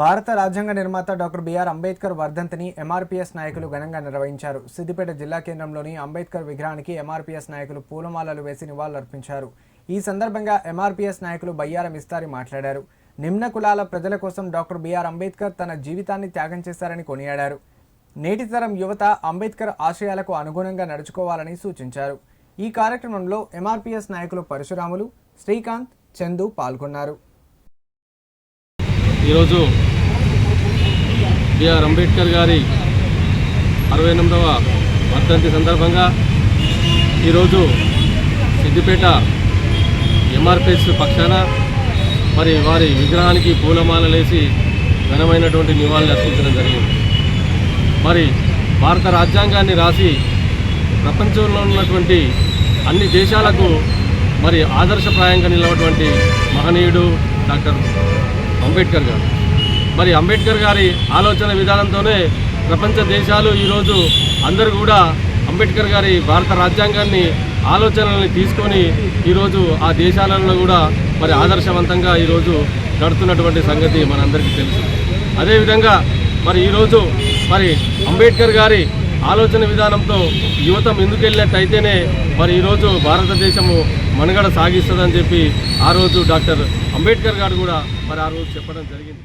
భారత రాజ్యాంగ నిర్మాత డాక్టర్ బిఆర్ అంబేద్కర్ వర్ధంతిని ఎంఆర్పీఎస్ నాయకులు ఘనంగా నిర్వహించారు. సిద్దిపేట జిల్లా కేంద్రంలోని అంబేద్కర్ విగ్రహానికి ఎంఆర్పీఎస్ నాయకులు పూలమాలలు వేసి నివాళులర్పించారు. ఈ సందర్భంగా ఎంఆర్పీఎస్ నాయకులు బయ్యారం ఇస్తారి మాట్లాడారు. నిమ్న కులాల ప్రజల కోసం డాక్టర్ బిఆర్ అంబేద్కర్ తన జీవితాన్ని త్యాగం చేశారని కొనియాడారు. నేటి తరం యువత అంబేద్కర్ ఆశయాలకు అనుగుణంగా నడుచుకోవాలని సూచించారు. ఈ కార్యక్రమంలో ఎంఆర్పీఎస్ నాయకులు పరశురాములు శ్రీకాంత్ చందు పాల్గొన్నారు. ఈరోజు బిఆర్ అంబేద్కర్ గారి అరవై ఎనిమిదవ వర్ధంతి సందర్భంగా ఈరోజు సిద్దిపేట ఎంఆర్పిఎస్ పక్షాన మరి వారి విగ్రహానికి పూలమాలలేసి ఘనమైనటువంటి నివాళులు అర్పించడం జరిగింది. మరి భారత రాజ్యాంగాన్ని రాసి ప్రపంచంలో ఉన్నటువంటి అన్ని దేశాలకు మరి ఆదర్శప్రాయంగా నిలవటువంటి మహనీయుడు డాక్టర్ అంబేద్కర్ గారు. మరి అంబేద్కర్ గారి ఆలోచన విధానంతోనే ప్రపంచ దేశాలు ఈరోజు అందరూ కూడా అంబేద్కర్ గారి భారత రాజ్యాంగాన్ని ఆలోచనల్ని తీసుకొని ఈరోజు ఆ దేశాలలో కూడా మరి ఆదర్శవంతంగా ఈరోజు నడుతున్నటువంటి సంగతి మనందరికీ తెలుసు. అదేవిధంగా మరి ఈరోజు మరి అంబేద్కర్ గారి ఆలోచన విధానంతో యువత ముందుకెళ్ళినట్టయితేనే మరి ఈరోజు భారతదేశము మనుగడ సాగిస్తుందని చెప్పి ఆ రోజు డాక్టర్ అంబేద్కర్ గారు కూడా మరి ఆ రోజు చెప్పడం జరిగింది.